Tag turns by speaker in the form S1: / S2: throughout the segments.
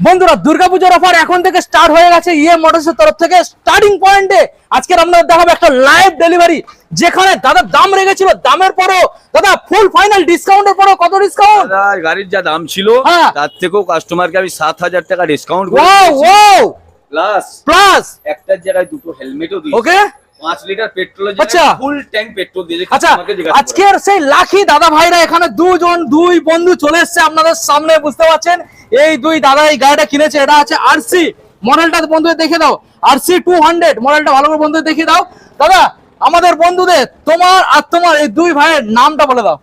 S1: বন্ধুরা দুর্গাপুজোর অফার এখন থেকে স্টার্ট হয়ে গেছে ইয়ে মোটরস তরফ থেকে। স্টার্টিং পয়েন্টে আজকে আপনাদের দেখাবো একটা লাইভ ডেলিভারি যেখানে দাদা দাম রেখেছিল দামের পরও দাদা ফুল ফাইনাল ডিসকাউন্টের পরও কত ডিসকাউন্ট
S2: দাদা গাড়ির যা দাম ছিল
S1: হ্যাঁ।
S2: তার থেকেও কাস্টমারকে আমি সাত হাজার টাকা discount
S1: wow wow
S2: plus
S1: plus
S2: একটার জায়গায় দুটো হেলমেটও দিয়েছি।
S1: ওকে
S2: লিটার
S1: আচ্ছা।
S2: ফুল ট্যাঙ্ক পেট্রোল দিয়েছে
S1: আচ্ছা
S2: customer কে জিজ্ঞাসা
S1: আজকের সেই লাখি দাদা ভাইরা এখানে দুজন দুই বন্ধু চলে এসেছে আপনাদের সামনে বুঝতে পারছেন? এই দুই দাদা এই গাড়িটা কিনেছে এটা আছে আরসি মডেলটা দেখে দাও। আরসি টু হান্ড্রেড মডেলটা ভালো করে দেখে দাও। দাদা আমাদের বন্ধুদের তোমার আর তোমার এই দুই ভাইয়ের নামটা বলে দাও।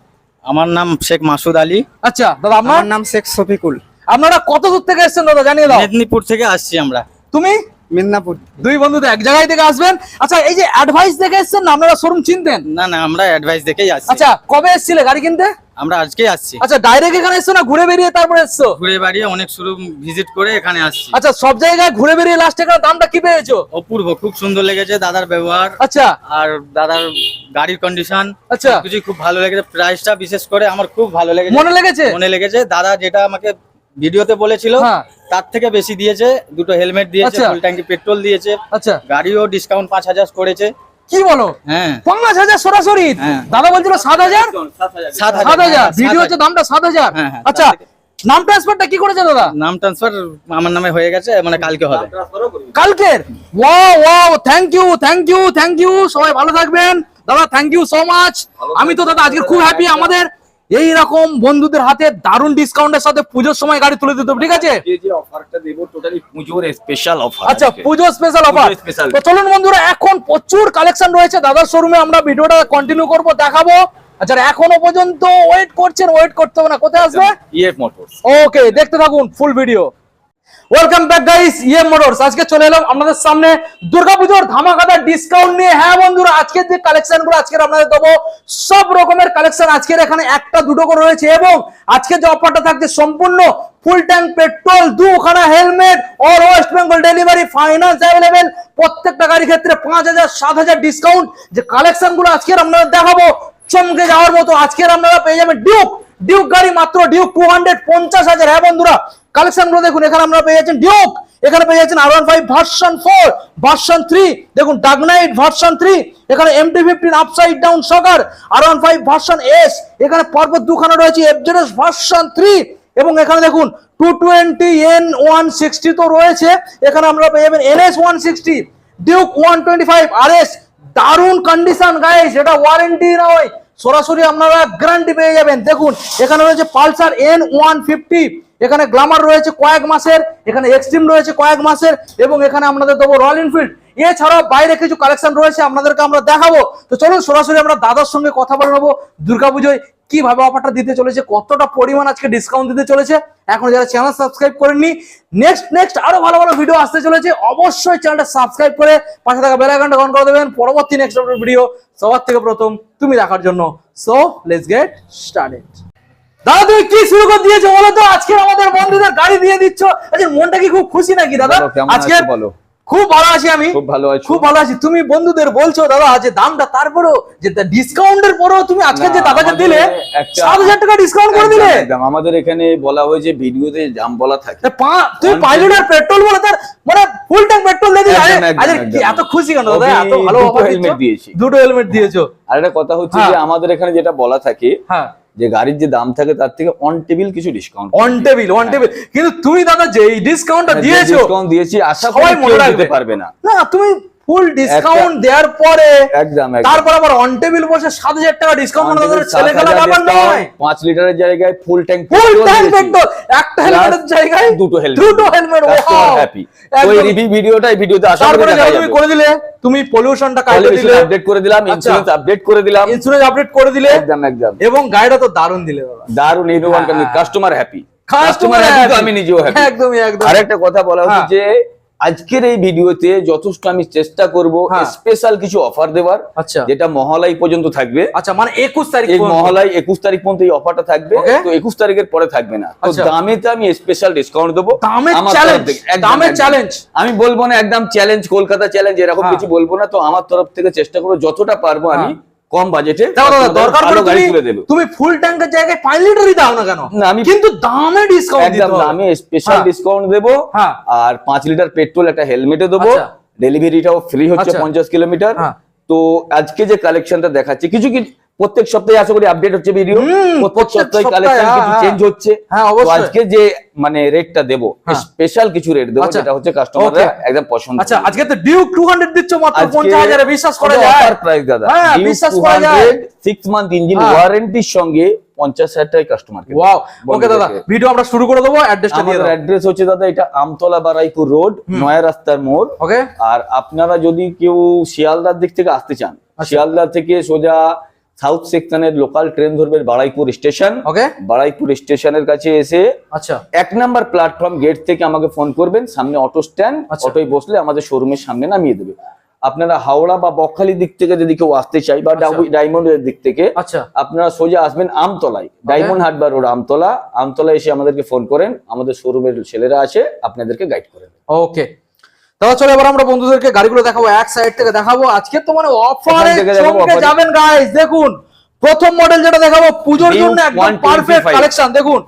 S3: আমার নাম শেখ মাসুদ আলী।
S1: আচ্ছা দাদা আপনার?
S3: আমার নাম শেখ শফিকুল।
S1: আপনারা কত দূর থেকে এসেছেন দাদা জানিয়ে দাও।
S3: মেদিনীপুর থেকে আসছি আমরা।
S1: তুমি?
S3: মেদিনীপুর।
S1: দুই বন্ধু তো এক জায়গায় থেকে আসবেন। আচ্ছা এই যে অ্যাডভাইস দেখে এসেছেন না আপনারা শোরুম চিনতেন?
S3: না না আমরা অ্যাডভাইস দেখেই আসছি।
S1: আচ্ছা কবে এসেছিলে গাড়ি কিনতে?
S3: আমরা আজকেই আসছি।
S1: আচ্ছা ডাইরেক্ট এখানে এসছো না ঘুরে বেরিয়ে তারপরে এসছো?
S3: ঘুরে বাড়িয়ে অনেক শুরু ভিজিট করে এখানে আসছি।
S1: আচ্ছা সব জায়গায় ঘুরে বেরিয়ে লাস্টে এখানে দামটা কি পেয়েছ?
S3: অপূর্ব খুব সুন্দর লেগেছে দাদার ব্যবহার।
S1: আচ্ছা।
S3: আর দাদার গাড়ির কন্ডিশন
S1: আচ্ছা।
S3: কিছু খুব ভালো লেগেছে। প্রাইসটা বিশেষ করে আমার খুব ভালো লেগেছে।
S1: মনে লেগেছে?
S3: মনে লেগেছে। দাদা যেটা আমাকে ভিডিওতে বলেছিল
S1: হ্যাঁ।
S3: তার থেকে বেশি দিয়েছে দুটো হেলমেট দিয়েছে। ফুল ট্যাঙ্কি পেট্রোল দিয়েছে
S1: আচ্ছা।
S3: গাড়িও ডিসকাউন্ট পাঁচ হাজার করেছে।
S1: কি বলো?
S3: হ্যাঁ।
S1: পাঁচ হাজার সরাসরি?
S3: হ্যাঁ।
S1: দাদা বলছিল সাত হাজার?
S2: সাত হাজার।
S1: ভিডিও হচ্ছে দামটা সাত হাজার।
S3: হ্যাঁ,
S1: আচ্ছা নাম ট্রান্সফারটা কি করেছে দাদা?
S3: নাম ট্রান্সফার আমার নামে হয়ে গেছে মানে কালকে হবে।
S1: কালকের? Wow wow thank you thank you thank you সবাই ভালো থাকবেন। দাদা থ্যাংক ইউ সো মাচ আমি তো দাদা আজকে খুব হ্যাপি আমাদের এই রকম বন্ধুদের হাতে দারুণ ডিসকাউন্টের সাথে পুজোর সময় গাড়ি তুলে দিতে ঠিক আছে?
S2: আজকে যে অফারটা দেবো টোটালি পুজোর স্পেশাল অফার
S1: আচ্ছা স্পেশাল অফার তো চলুন বন্ধুরা এখন প্রচুর কালেকশন রয়েছে। দাদার শোরুমে আমরা ভিডিওটা কন্টিনিউ করব দেখাবো। আচ্ছা এখনও পর্যন্ত ওয়েট করছেন? ওয়েট করতে হবে না কোথায় আসবে?
S2: ইএফ মোটরস
S1: ওকে দেখতে থাকুন full video welcome back guys ইয়ে মোটরস আজকে চলে এলাম আপনাদের সামনে দুর্গাপুজোর ধামাকাদার ডিসকাউন্ট নিয়ে। হ্যাঁ বন্ধুরা, আজকের যে কালেকশনগুলো, আজকের আপনাদের দেবো। সব রকমের কালেকশন আজকের এখানে একটা, দুটো করে রয়েছে এবং আজকে যে অফারটা থাকছে সম্পূর্ণ ফুল ট্যাঙ্ক পেট্রোল দুখানা helmet all West Bengal delivery finance available প্রত্যেকটা গাড়ির ক্ষেত্রে পাঁচ হাজার, সাত হাজার ডিসকাউন্ট যে কালেকশনগুলো আজকের আপনাদের দেখাবো, চমকে যাওয়ার মতো আজকের আপনারা পেয়ে যাবেন ডিউক ডিউক গাড়ি মাত্র ডিউক টু হান্ড্রেড পঞ্চাশ হাজার। হ্যাঁ বন্ধুরা কালেকশনগুলো দেখুন, এখানে আমরা পেয়ে যাচ্ছেন ডিউক এখানে পেয়ে যাচ্ছেন আর one five version four version three দেখুন ডাগনাইট ভার্সন থ্রি এখানে M T fifteen upside down shocker আর ওয়ান ফাইভ ভার্সন এস এখানে পর্বত দুখানা রয়েছে এফজেডএস ভার্সন থ্রি এবং এখানে দেখুন two twenty N one sixty তো রয়েছে, এখানে আমরা পেয়ে যাবেন NS one sixty Duke one twenty five R S দারুণ কন্ডিশন গাইস এটা ওয়ারেন্টি নয়, সরাসরি আপনারা গ্যারান্টি পেয়ে যাবেন। দেখুন, এখানে রয়েছে পালসার এন ওয়ান ফিফটি এখানে গ্লামার রয়েছে কয়েক মাসের, এখানে এক্সট্রিম রয়েছে কয়েক মাসের, এবং এখানে আপনাদের দেবো রয়্যাল এনফিল্ড। এছাড়াও বাইরে কিছু কালেকশন রয়েছে, আপনাদেরকে আমরা দেখাবো। তো চলুন সরাসরি আমরা দাদার সঙ্গে কথা বলে নেব। দুর্গাপুজোয় কীভাবে অফারটা দিতে চলেছে, কতটা পরিমাণ আজকে ডিসকাউন্ট দিতে চলেছে, এখন যারা চ্যানেল সাবস্ক্রাইব করেননি নেক্সট নেক্সট আরও ভালো ভালো ভিডিও আসতে চলেছে, অবশ্যই চ্যানেলটা সাবস্ক্রাইব করে পাশে থাকা বেল আইকনটা অন করে দেবেন। পরবর্তী নেক্সট ভিডিও সবার থেকে প্রথম তুমি দেখার জন্য। সো লেটস গেট স্টার্টেড দাদা তুমি কি শুরু করে দিয়েছ বলো তো? আজকে আমাদের বন্ধুদের গাড়ি দিয়ে দিচ্ছ। আজকে মনটা কি খুব খুশি নাকি দাদা? আজকে
S2: বলো?
S1: খুব ভালো আছি আমি।
S2: খুব ভালো আছো?
S1: খুব ভালো আছি। তুমি বন্ধুদের বলছো দাদা যে দামটা তারপরেও যে ডিসকাউন্টের পরেও তুমি আজকে যে দাদাকে দিলে সাত হাজার টাকা ডিসকাউন্ট করে দিলে।
S2: আমাদের এখানে বলা হয়েছে ভিডিওতে দাম বলা থাকে।
S1: তা পা- তুমি
S2: One
S1: পাঁচ লিটার পেট্রোল বলে তার মানে ফুল ট্যাঙ্ক পেট্রোল দিয়ে দিলে। আরে কি এত খুশি কেন দাদা? এত ভালো
S2: দুটো
S1: অফার
S2: দিয়েছি।
S1: দুটো হেলমেট দিয়েছ।
S2: আর একটা কথা হচ্ছে
S1: হ্যাঁ।
S2: যে আমাদের এখানে যেটা বলা থাকে
S1: হ্যাঁ।
S2: যে গাড়ির যে দাম থাকে তার থেকে অন টেবিল কিছু discount
S1: on table on table কিন্তু তুমি দাদা যে ডিসকাউন্টটা দিয়েছ
S2: ডিসকাউন্ট দিয়েছি আশা করি
S1: মনে
S2: রাখতে পারবে না।
S1: না তুমি ফুল ডিসকাউন্ট দেওয়ার পরে
S2: একদম।
S1: তারপর আবার অন টেবিল বসে সাত হাজার টাকা ডিসকাউন্ট মানে ছেলে খেলা ব্যাপার নয়।
S2: পাঁচ লিটারের জায়গায় full tank
S1: full tank petrol একটা হেলমেটের জায়গায়
S2: দুটো হেলমেট
S1: দুটো হেলমেট
S2: হ্যাপি ওই রিভিউ ভিডিওটা এই ভিডিওতে করি
S1: তারপরে তুমি করে দিলে তুমি পলিউশনটা কাটে দিলে।
S2: আপডেট করে দিলাম
S1: আচ্ছা।
S2: ইন্স্যুরেন্স আপডেট করে দিলাম।
S1: ইন্স্যুরেন্স আপডেট করে দিলে।
S2: একদম একদম।
S1: এবং গাড়িটা তো দারুণ দিলে
S2: দারুণ এই। Customer happy customer happy. আমি নিজেও হ্যাপি
S1: একদমই একদম
S2: আরেকটা কথা বলা হচ্ছে
S1: হ্যাঁ।
S2: যে আজকের এই ভিডিওতে যথেষ্ট আমি চেষ্টা করব
S1: হ্যাঁ।
S2: স্পেশাল কিছু অফার দেওয়ার
S1: আচ্ছা
S2: যেটা মহালয় পর্যন্ত থাকবে
S1: আচ্ছা মানে একুশ তারিখ।
S2: মহালয় একুশ তারিখ পর্যন্ত এই অফারটা থাকবে তো একুশ তারিখের পরে থাকবে না তো
S1: আচ্ছা।
S2: দামেতে আমি স্পেশাল ডিসকাউন্ট দেবো
S1: দামের challenge।
S2: আমি বলব না একদম চ্যালেঞ্জ কলকাতা চ্যালেঞ্জ এরকম
S1: হ্যাঁ।
S2: কিছু বলব না তো আমার তরফ থেকে চেষ্টা করব যতটা পারব আমি
S1: হ্যাঁ।
S2: কম বাজেটে
S1: দরকার তুমি- ফুল ট্যাঙ্কের জায়গায় পাঁচ লিটারই দাও না কেন
S2: না, আমি-
S1: কিন্তু দামে ডিসকাউন্ট দিতে হবে।
S2: আমি স্পেশাল। ডিসকাউন্ট দেবো
S1: হ্যাঁ।
S2: আর পাঁচ লিটার পেট্রোল একটা হেলমেটে দেবো
S1: আচ্ছা।
S2: ডেলিভারিটাও ফ্রি হচ্ছে
S1: আচ্ছা।
S2: পঞ্চাশ কিলোমিটার
S1: হ্যাঁ।
S2: তো আজকে যে কালেকশনটা দেখাচ্ছে কিছু কিছু প্রত্যেক সপ্তাহে আশা করি আপডেট হচ্ছে ভিডিও প্রত্যেক সপ্তাহে কালেকশন
S1: হ্যাঁ,
S2: কিছু
S1: হ্যাঁ।
S2: চেঞ্জ হচ্ছে।
S1: হ্যাঁ, অবশ্যই।
S2: আজকে যে মানে রেটটা দেবো
S1: হ্যাঁ।
S2: স্পেশাল কিছু রেট দেবো
S1: আচ্ছা।
S2: যেটা হচ্ছে কাস্টমাররা একদম পছন্দ
S1: আচ্ছা আজকে তো টু হান্ড্রেড দিচ্ছ মাত্র
S2: আজকে
S1: পঞ্চাশ হাজারে বিশ্বাস করা যায়?
S2: price দাদা।
S1: হ্যাঁ বিশ্বাস করা যায়।
S2: সিক্স মান্থ ইঞ্জিন
S1: হ্যাঁ।
S2: ওয়ারেন্টির সঙ্গে পঞ্চাশ হাজার টাকায় কাস্টমার
S1: ওয়াও ওকে দাদা ভিডিও আমরা শুরু করে দেবো অ্যাড্রেসটা দিয়ে দাও।
S2: অ্যাড্রেস হচ্ছে দাদা এটা আমতলা বারাইপুর রোড নয়া রাস্তার মোড়।
S1: ওকে
S2: আর আপনারা যদি কেউ শিয়ালদার দিক থেকে আসতে চান
S1: আচ্ছা।
S2: শিয়ালদা থেকে সোজা সাউথ সেকশনের লোকাল ট্রেন ধরবেন বাড়াইপুর স্টেশন।
S1: ওকে।
S2: বারাইপুর স্টেশনের কাছে এসে
S1: আচ্ছা।
S2: এক নাম্বার প্ল্যাটফর্ম গেট থেকে আমাকে ফোন করবেন সামনে অটো স্ট্যান্ড। অটোয় বসলে আমাদের শোরুমের সামনে নামিয়ে দেবে। আপনারা হাওড়া বা বকখালির দিক থেকে যদি কেউ আসতে চাই বা
S1: আচ্ছা।
S2: ডায়মন্ডের দিক থেকে
S1: আচ্ছা।
S2: আপনারা সোজা আসবেন আমতলায়। ডায়মন্ড হাটবার রোড আমতলা। আমতলা এসে আমাদেরকে ফোন করেন আমাদের শোরুমের ছেলেরা আছে আপনাদেরকে গাইড করে দেবে।
S1: ওকে। দাদা চলো এবার আমরা বন্ধুদেরকে গাড়িগুলো দেখাবো এক সাইড থেকে দেখাবো। আজকে তো মানে অফারে চমকে যাবেন গাইস দেখুন। প্রথম মডেল যেটা দেখাবো পুজোর জন্য একদম পারফেক্ট কালেকশন দেখুন।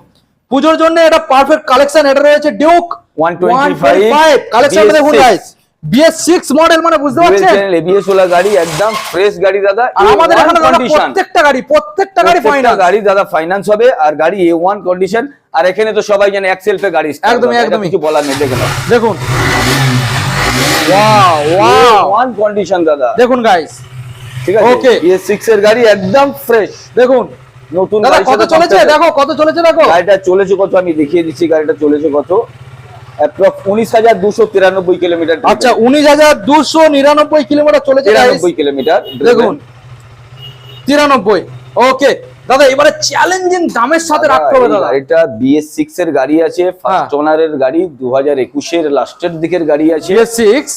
S1: পুজোর জন্য এটা পারফেক্ট কালেকশন এটা রয়েছে ডিউক
S2: 125
S1: কালেকশন দেখুন
S2: BS6
S1: guys BS six model মানে বুঝতে পারছেন?
S2: এবিএস ওলা গাড়ি একদম ফ্রেশ গাড়ি দাদা।
S1: আর আমাদের
S2: A1
S1: এখানে দাদা প্রত্যেকটা গাড়ি প্রত্যেকটা গাড়ি ফাইনাল
S2: গাড়ি দাদা ফাইন্যান্স হবে আর গাড়ি এ ওয়ান কন্ডিশন আর এখানে তো সবাই জানে এক সেলফে গাড়ি
S1: একদমই,
S2: হবে, কিছু বলার নেই দেখে
S1: দেখুন। ওয়াও ওয়াও
S2: ওয়ান কন্ডিশন দাদা।
S1: দেখুন গাইস
S2: ঠিক আছে. বিএস সিক্স এর গাড়ি একদম ফ্রেশ
S1: দেখুন।
S2: নতুন
S1: দাদা কত চলেছে? দেখো কত চলেছে দেখো।
S2: গাড়িটা চলেছে কত? আমি দেখিয়ে দিচ্ছি গাড়িটা চলেছে কত? উনিশ হাজার দুশো তিরানব্বই কিলোমিটার
S1: আচ্ছা উনিশ হাজার দুশো নিরানব্বই কিলোমিটার চলেছে
S2: তিরানব্বই কিলোমিটার
S1: দেখুন। তিরানব্বই। ওকে দাদা এবারে চ্যালেঞ্জিং দামের সাথে রাখতে হবে দাদা।
S2: এটা বিএস সিক্স এর গাড়ি আছে ফার্স্ট
S1: হ্যাঁ।
S2: ওনারের গাড়ি দু হাজার একুশের লাস্টের দিকের গাড়ি আছে।
S1: বিএস সিক্স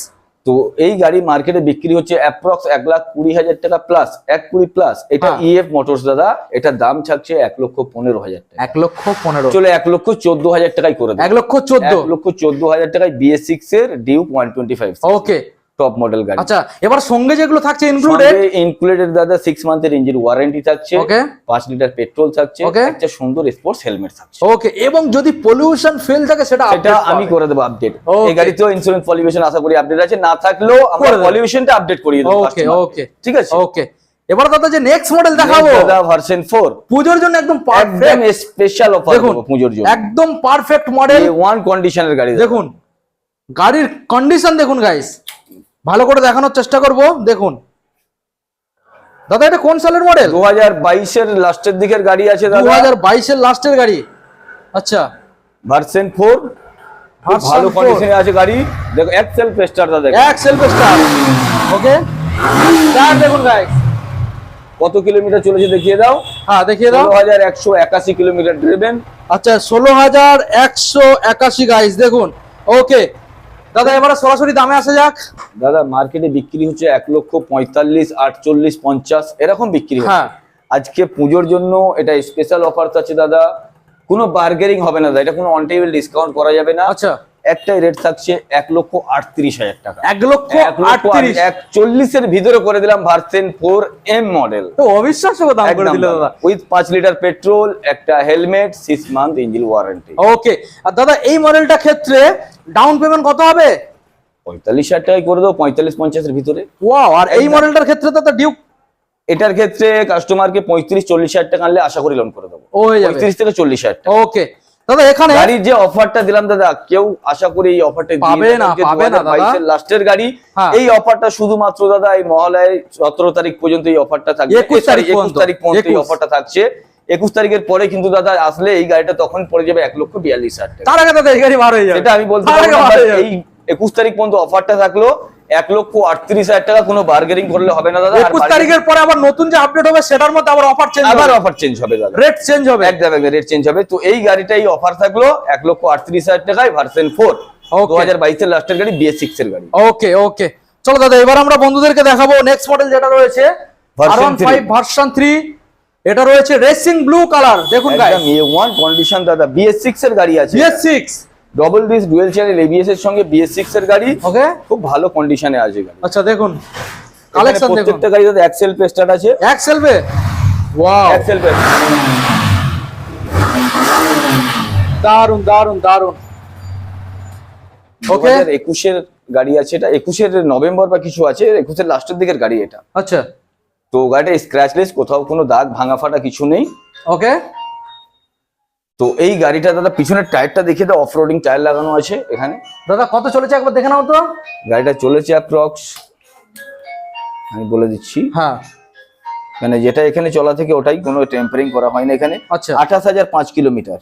S2: তো এই গাড়ি মার্কেটে বিক্রি হচ্ছে অ্যাপ্রক্স এক লাখ কুড়ি হাজার টাকা প্লাস এক কুড়ি প্লাস এটা
S1: হ্যাঁ।
S2: ইএফ মোটরস দাদা এটা দাম থাকছে এক লক্ষ পনেরো হাজার টাকা।
S1: এক লক্ষ পনেরো।
S2: চলে এক লক্ষ চোদ্দ হাজার টাকায় করে
S1: এক লক্ষ চোদ্দ।
S2: লক্ষ চোদ্দ হাজার টাকায় বিএস সিক্স এর Duke one twenty five
S1: okay
S2: top model গাড়ি।
S1: আচ্ছা এবার সঙ্গে যেগুলো থাকছে ইনক্লুডেড
S2: ইনক্লুডেড দাদা সিক্স মান্থের ইঞ্জিন ওয়ারেন্টি থাকছে
S1: Okay.
S2: পাঁচ লিটার পেট্রোল থাকছে একটা সুন্দর স্পোর্টস হেলমেট থাকছে।
S1: ওকে এবং যদি পলিউশন ফেল থাকে সেটা
S2: এটা
S1: update
S2: আমি করে দেবো আপডেট. এই গাড়িতেও ইন্স্যুরেন্স পলিউশন আশা করি আপডেট আছে না থাকলেও আমরা পলিউশনটা আপডেট করিয়ে দেবো
S1: ওকে ওকে
S2: ঠিক আছে?
S1: ওকে এবার দাদা যে নেক্সট মডেল দেখাবো।
S2: দাদা ভার্সন 4
S1: পুজোর জন্য একদম
S2: একদম স্পেশাল অফার
S1: দেখুন
S2: পুজোর জন্য।
S1: একদম পারফেক্ট মডেল
S2: ওয়ান কন্ডিশনের গাড়ি
S1: দেখুন গাড়ির কন্ডিশন দেখুন গাইস ভালো করে দেখানোর চেষ্টা করব দেখুন। দাদা এটা কোন সালের মডেল
S2: দু হাজার বাইশের লাস্টের দিকের গাড়ি আছে
S1: দু হাজার বাইশের লাস্টের গাড়ি। আচ্ছা।
S2: Version four.
S1: Version
S2: ভালো
S1: 4
S2: কন্ডিশনে আছে গাড়ি। দেখো দেখো।
S1: এক সেলফ স্টার ওকে দেখুন গাইস
S2: কত কিলোমিটার চলেছে দেখিয়ে দাও।
S1: হ্যাঁ দেখিয়ে দাও।
S2: কিলোমিটার ড্রিভেন
S1: আচ্ছা ষোলো হাজার একশো একাশি গাইস দেখুন। ওকে দাদা এবারে সরাসরি দামে আসা যাক।
S2: দাদা মার্কেটে বিক্রি হচ্ছে এক লক্ষ পঁয়তাল্লিশ আটচল্লিশ পঞ্চাশ এরকম বিক্রি
S1: হ্যাঁ।
S2: আজকে পুজোর জন্য এটা স্পেশাল অফার আছে দাদা। কোনো বার্গেনিং হবে না দাদা। এটা কোনো অন টেবিল ডিসকাউন্ট করা যাবে না।
S1: আচ্ছা।
S2: একটাই রেট থাকছে এক লক্ষ আটত্রিশ হাজার টাকা।
S1: এক লক্ষ আটত্রিশ।
S2: চল্লিশের ভিতরে করে দিলাম ভার্সেন ফোর এম মডেল
S1: তো অবিশ্বাস্য দাম করে দিল দাদা।
S2: উইথ পাঁচ লিটার পেট্রোল একটা helmet six month engine warranty
S1: okay আর দাদা এই মডেলটা ক্ষেত্রে ডাউন পেমেন্ট কত হবে?
S2: পঁয়তাল্লিশ হাজার টাকায় করে দেবো পঁয়তাল্লিশ পঞ্চাশের ভিতরে।
S1: ওয়াও আর এই মডেলটার ক্ষেত্রে দাদা ডিউক
S2: এটার ক্ষেত্রে কাস্টমারকে পঁয়ত্রিশ চল্লিশ হাজার টাকা আনলে আশা করি লোন করে দেবো।
S1: ও
S2: পঁয়ত্রিশ থেকে চল্লিশ হাজার টাকা।
S1: ওকে দাদা এখানে
S2: গাড়ির যে অফারটা দিলাম দাদা কেউ আশা করি এই অফারটা
S1: পাবে না, পাবে না দাদা।
S2: লাস্টের গাড়ি
S1: হ্যাঁ।
S2: এই অফারটা শুধুমাত্র দাদা এই মহালয় সতেরো তারিখ পর্যন্ত এই অফারটা থাকবে
S1: 21 তারিখ
S2: একুশ
S1: পর্যন্ত।
S2: তারিখ পর্যন্ত এই অফারটা থাকছে একুশ তারিখের পরে কিন্তু দাদা আসলে এই গাড়িটা তখন পড়ে যাবে এক লক্ষ বিয়াল্লিশ হাজার টাকা
S1: তার আগে দাদা এই গাড়ি বার হয়ে যাবে
S2: এটা আমি বলতে। এই একুশ তারিখ পর্যন্ত অফারটা থাকল এক লক্ষ আটত্রিশ হাজার টাকা কোনো বার্গেনিং করলে হবে না দাদা
S1: একুশ তারিখের পরে আবার নতুন যে আপডেট হবে সেটার মধ্যে আবার অফার চেঞ্জ
S2: আবার অফার চেঞ্জ হবে দাদা।
S1: রেট চেঞ্জ হবে।
S2: একদম একদম রেট চেঞ্জ হবে। তো এই গাড়িটাই অফার থাকল এক লক্ষ আটত্রিশ হাজার টাকায় ভার্সেন ফোর দু হাজার বাইশের লাস্টের গাড়ি বিএস সিক্স এর গাড়ি।
S1: ওকে ওকে চলো দাদা এবার আমরা বন্ধুদেরকে দেখাবো নেক্সট মডেল যেটা রয়েছে। ভার্সন থ্রি এটা রয়েছে রেসিং ব্লু কালার দেখুন
S2: এ ওয়ান কন্ডিশন দাদা। বিএস সিক্স এর গাড়ি আছে।
S1: BS six
S2: double disc dual channel ABS এর সঙ্গে বিএস সিক্স এর গাড়ি।
S1: ওকে
S2: খুব ভালো কন্ডিশনে আছে গাড়ি
S1: আচ্ছা দেখুন। কালেকশন দেখুন।
S2: প্রত্যেকটা গাড়ি দাদা এক্সেল পেস্টার আছে।
S1: এক সেলফে ওয়াও
S2: এক্সেল পেস্টার
S1: দারুণ দারুণ দারুণ
S2: ওকে
S1: Okay.
S2: একুশের গাড়ি আছে এটা। একুশের নভেম্বর বা কিছু আছে একুশের লাস্টের দিকের গাড়ি এটা।
S1: আচ্ছা।
S2: তো গাড়িটা স্ক্র্যাচলেস কোথাও কোনো দাগ ভাঙা ফাটা কিছু নেই।
S1: ওকে
S2: তো এই গাড়িটা দাদা পিছনের টায়ারটা দেখে দাও অফ রোডিং টায়ার লাগানো আছে এখানে।
S1: দাদা কত চলেছে একবার দেখে নাও তো।
S2: গাড়িটা চলেছে অ্যাপ্রক্স আমি বলে দিচ্ছি।
S1: হ্যাঁ।
S2: মানে যেটা এখানে চলা থেকে ওটাই কোনো টেম্পারিং করা হয় না এখানে।
S1: আচ্ছা।
S2: আঠাশ হাজার পাঁচ কিলোমিটার।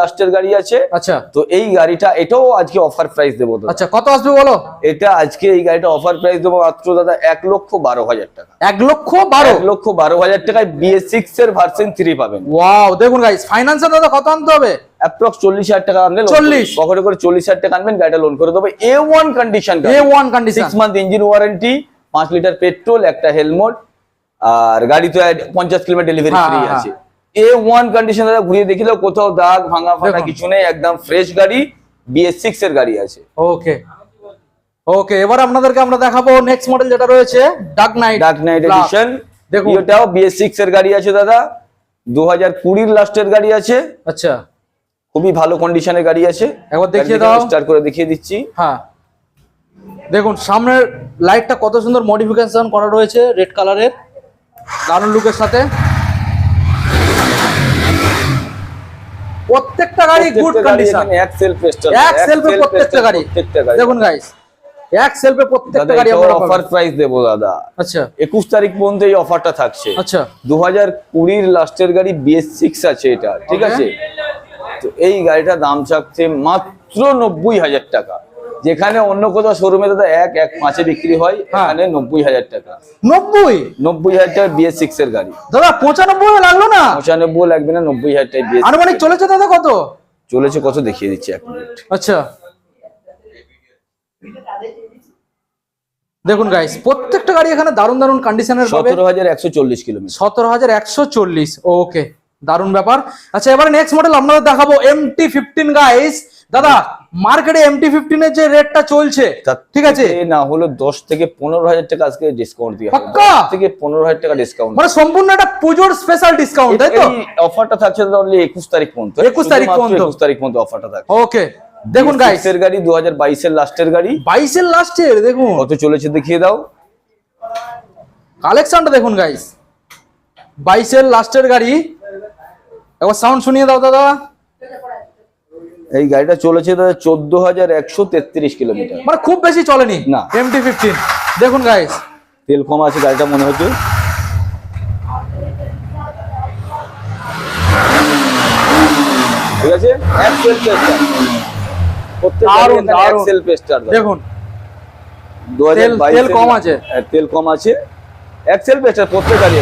S2: লাস্টের গাড়ি আছে।
S1: আচ্ছা।
S2: তো এই গাড়িটা এটাও আজকে অফার প্রাইস দেবো
S1: আচ্ছা কত আসবে বলো?
S2: এটা আজকে এই গাড়িটা অফার প্রাইস দেবো মাত্র দাদা এক লক্ষ বারো হাজার টাকা।
S1: এক লক্ষ বারো?
S2: এক লক্ষ বারো হাজার টাকায় বিএস সিক্স এর ভার্সন থ্রি পাবেন।
S1: ওয়াও দেখুন গাইস ফাইন্যান্সে দাদা কত আনতে হবে?
S2: অ্যাপ্রক্স চল্লিশ হাজার টাকা আনলে
S1: 40
S2: পকেটে করে চল্লিশ হাজার টাকা আনবেন গাড়িটা লোন করে দেবো। A one condition
S1: A one condition
S2: six month engine warranty পাঁচ লিটার পেট্রোল একটা হেলমেট আর গাড়ি তো পঞ্চাশ কিলোমিটার ডেলিভারি
S1: হ্যাঁ,
S2: ফ্রি
S1: হ্যাঁ,
S2: আছে। এ ওয়ান কন্ডিশন দাদা ঘুরিয়ে দেখি দাও কোথাও দাগ ভাঙা ফাটা কিছু নেই একদম ফ্রেশ গাড়ি বিএস সিক্স এর গাড়ি আছে।
S1: ওকে ওকে এবার আপনাদেরকে আমরা দেখাবো নেক্সট মডেল যেটা রয়েছে dark knight
S2: dark knight edition
S1: দেখুন।
S2: এটাও বিএস সিক্স এর গাড়ি আছে দাদা। দু হাজার কুড়ির লাস্টের গাড়ি আছে।
S1: আচ্ছা।
S2: খুবই ভালো কন্ডিশনের গাড়ি আছে।
S1: একবার দেখিয়ে দাও।
S2: স্টার্ট করে দেখিয়ে দিচ্ছি।
S1: হ্যাঁ। দেখুন সামনের লাইটটা কত সুন্দর মডিফিকেশন করা রয়েছে রেড কালারের দারুণ লুকের সাথে। প্রত্যেকটা গাড়ি গুড কন্ডিশন
S2: এক সেলফ স্টার
S1: এক সেলফে প্রত্যেকটা গাড়ি। দেখুন গাইস এক সেলফে প্রত্যেকটা গাড়ি আপনারা
S2: অফার প্রাইস দেবো দাদা।
S1: আচ্ছা।
S2: একুশ তারিখ পর্যন্ত এই অফারটা থাকছে।
S1: আচ্ছা।
S2: দু হাজার কুড়ির লাস্টের গাড়ি বিএস সিক্স আছে এটা ঠিক আছে? তো এই গাড়িটার দাম চাচ্ছে মাত্র নব্বই হাজার টাকা। যেখানে অন্য কোথাও শোরুমে দাদা এক এক পাঁচে বিক্রি হয়
S1: হ্যাঁ।
S2: এখানে নব্বই হাজার টাকা।
S1: নব্বই?
S2: নব্বই হাজার টাকা বিএস সিক্স এর গাড়ি।
S1: দাদা পঁচানব্বই লাগল না?
S2: পঁচানব্বই লাগবে না নব্বই হাজার টাকা বিএস
S1: আনুমানিক চলেছে দাদা কত?
S2: চলেছে কত দেখিয়ে দিচ্ছি এক মিনিট।
S1: আচ্ছা। দেখুন গাইস প্রত্যেকটা গাড়ি এখানে দারুণ দারুণ কন্ডিশনের পাবে।
S2: সতেরো হাজার একশো চল্লিশ কিলোমিটার
S1: সতেরো হাজার একশো চল্লিশ ওকে দারুণ ব্যাপার। আচ্ছা এবারে নেক্সট মডেল আপনাদের দেখাবো এমটি ফিফটিন গাইস দাদা মার্কেটে এমটি ফিফটিনের যে রেটটা চলছে ঠিক আছে?
S2: না হলো দশ থেকে পনেরো হাজার টাকা আজকে ডিসকাউন্ট দিয়ে
S1: পাক্কা?
S2: থেকে পনেরো হাজার টাকা ডিসকাউন্ট
S1: মানে সম্পূর্ণ একটা পুজোর স্পেশাল ডিসকাউন্ট তাই তো?
S2: অফারটা থাকছে only একুশ তারিখ পর্যন্ত।
S1: 21 তারিখ পর্যন্ত।
S2: একুশ তারিখ পর্যন্ত অফারটা থাকছে।
S1: ওকে দেখুন গাইস
S2: এর গাড়ি দু হাজার বাইশের লাস্টের গাড়ি।
S1: বাইশের লাস্টের দেখুন।
S2: কত চলেছে দেখিয়ে দাও।
S1: কালেকশনটা দেখুন গাইস বাইশের লাস্টের গাড়ি। একবার সাউন্ড শুনিয়ে দাও দাদা।
S2: এই গাড়িটা চলেছে দাদা চোদ্দ হাজার একশো তেত্রিশ কিলোমিটার।
S1: মানে খুব বেশি চলেনি?
S2: না।
S1: এমটি ফিফটিন দেখুন গাইস
S2: তেল কম আছে গাড়িটা মনে হচ্ছে। ঠিক আছে?
S1: দেখুন তেল- তেল কম আছে।
S2: তেল কম আছে। এক্সেল পেস্টার প্রত্যেক গাড়ি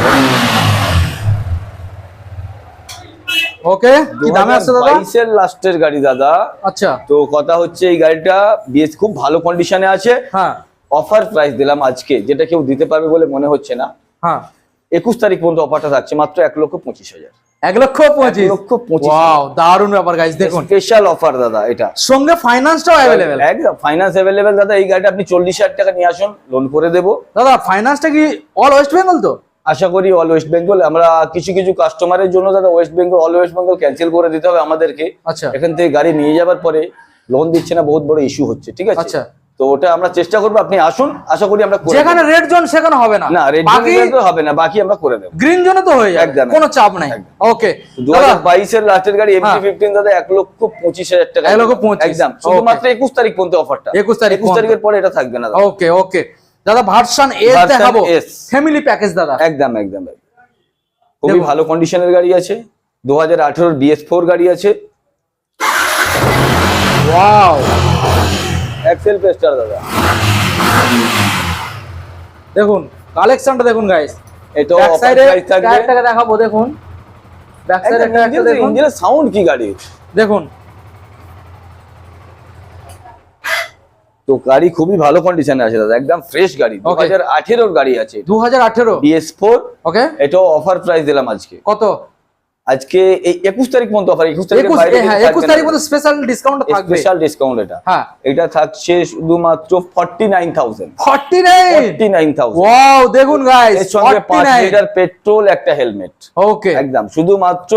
S1: ওকে কি দামে আসছে দাদা?
S2: বাইশের লাস্টের গাড়ি দাদা।
S1: আচ্ছা।
S2: তো কথা হচ্ছে এই গাড়িটা বেশ খুব ভালো কন্ডিশনে আছে।
S1: হ্যাঁ।
S2: অফার প্রাইস দিলাম আজকে যেটা কেউ দিতে পারবে বলে মনে হচ্ছে না।
S1: হ্যাঁ।
S2: একুশ তারিখ পর্যন্ত অফারটা থাকছে মাত্র এক লক্ষ পঁচিশ হাজার।
S1: এক লক্ষ পঁচিশ?
S2: লক্ষ পঁচিশ
S1: দারুণ ব্যাপার গাইস দেখুন।
S2: স্পেশাল অফার দাদা এটা।
S1: সঙ্গে ফাইন্যান্সটাও অ্যাভেলেবেল
S2: একদম ফাইন্যান্স অ্যাভেলেবেল দাদা এই গাড়িটা আপনি চল্লিশ হাজার টাকা নিয়ে আসুন লোন করে দেবো।
S1: দাদা ফাইন্যান্সটা কি অল ওয়েস্ট বেঙ্গল তো?
S2: আশা করি অল ওয়েস্ট বেঙ্গল আমরা কিছু কিছু কাস্টমারের জন্য দাদা West Bengal all West Bengal cancel করে দিতে হবে আমাদেরকে।
S1: আচ্ছা।
S2: এখান থেকে গাড়ি নিয়ে যাবার পরে লোন দিচ্ছে না বহুত বড় ইস্যু হচ্ছে ঠিক আছে?
S1: আচ্ছা।
S2: তো ওটা আমরা চেষ্টা করব আপনি আসুন আশা করি আমরা
S1: যেখানে রেড জোন সেখানে হবে না।
S2: না রেড
S1: বাকি
S2: হবে না বাকি আমরা করে দেবো।
S1: গ্রিন জোনে তো হয়ে যাবে কোনো চাপ নাই। ওকে
S2: দু
S1: দাদা
S2: হাজার বাইশের লাস্টের গাড়ি এমটি
S1: হ্যাঁ।
S2: ফিফটিন দাদা এক লক্ষ পঁচিশ হাজার টাকা।
S1: এক লক্ষ পঁচিশ।
S2: একদম শুধুমাত্র একুশ তারিখ পর্যন্ত অফারটা
S1: 21 তারিখ
S2: একুশ
S1: পর্যন্ত।
S2: তারিখের পরে এটা থাকবে না
S1: ওকে ওকে দাদা ভার্সন এস দেখাবো ফ্যামিলি প্যাকেজ দাদা।
S2: একদম একদম। খুবই ভালো কন্ডিশনের গাড়ি আছে। দু হাজার আঠেরোর বিএস ফোর গাড়ি আছে।
S1: ওয়াও
S2: এক্সেল পেস্টার দাদা।
S1: দেখুন কালেকশনটা দেখুন গাইস
S2: এটাও
S1: ব্যাক
S2: অফার
S1: সাইডে দেখাবো দেখুন। ব্যাক সাইডে একটা একটা দেখুন।
S2: ইঞ্জিনের সাউন্ড কি গাড়ি
S1: দেখুন
S2: তো গাড়ি খুবই ভালো কন্ডিশনে আছে দাদা একদম ফ্রেশ গাড়ি দু হাজার আঠেরোর গাড়ি আছে
S1: দু হাজার আঠেরো?
S2: বিএস ফোর
S1: ওকে
S2: এটাও অফার প্রাইস দিলাম আজকে।
S1: কত?
S2: আজকে এই একুশ তারিখ পর্যন্ত অফার একুশ তারিখের
S1: একুশ হ্যাঁ তারিখ মধ্যে স্পেশাল ডিসকাউন্ট থাকবে।
S2: স্পেশাল ডিসকাউন্ট এটা।
S1: হ্যাঁ।
S2: এটা থাকছে শুধুমাত্র forty nine thousand
S1: forty nine
S2: thousand
S1: wow দেখুন গাইস
S2: এর সঙ্গে পাঁচ লিটার পেট্রোল একটা হেলমেট
S1: ওকে
S2: একদম শুধুমাত্র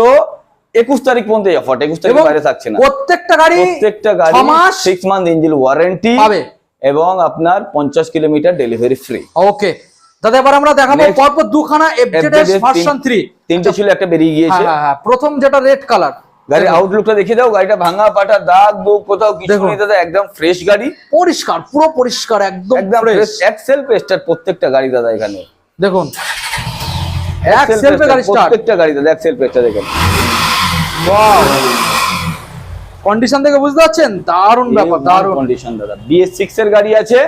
S2: একুশ তারিখ পর্যন্ত অফার একুশ তারিখ বাইরে থাকছে না।
S1: প্রত্যেকটা গাড়ি
S2: প্রত্যেকটা গাড়ি সিক্স মান্থ ইঞ্জিন ওয়ারেন্টি
S1: পাবে।
S2: এবং আপনার পঞ্চাশ কিলোমিটার ডেলিভারি ফ্রি
S1: ওকে দাদা এবার আমরা দেখাবো পরপর দুখানা এফজেডএস ভার্সন 3
S2: তিনটে ছিল একটা বেরিয়ে গিয়েছে।
S1: হ্যাঁ হ্যাঁ। প্রথম যেটা রেড কালার
S2: গাড়ির আউটলুকটা দেখিয়ে দাও গাড়িটা ভাঙা পাটা দাগ কোথাও কিছু
S1: দেখুন।
S2: নেই দাদা একদম ফ্রেশ গাড়ি।
S1: পরিষ্কার পুরো পরিষ্কার একদম
S2: একদম
S1: fresh।
S2: ফ্রেশ এক্সেল পেস্টার প্রত্যেকটা গাড়ি দাদা এখানে।
S1: দেখুন।
S2: প্রত্যেকটা গাড়ি দাদা এক্সেল পেস্টার দেখেন।
S1: কন্ডিশন থেকে বুঝতে পারছেন? দারুণ ব্যাপার দারুণ।
S2: কন্ডিশন দাদা। বিএস সিক্স এর গাড়ি আছে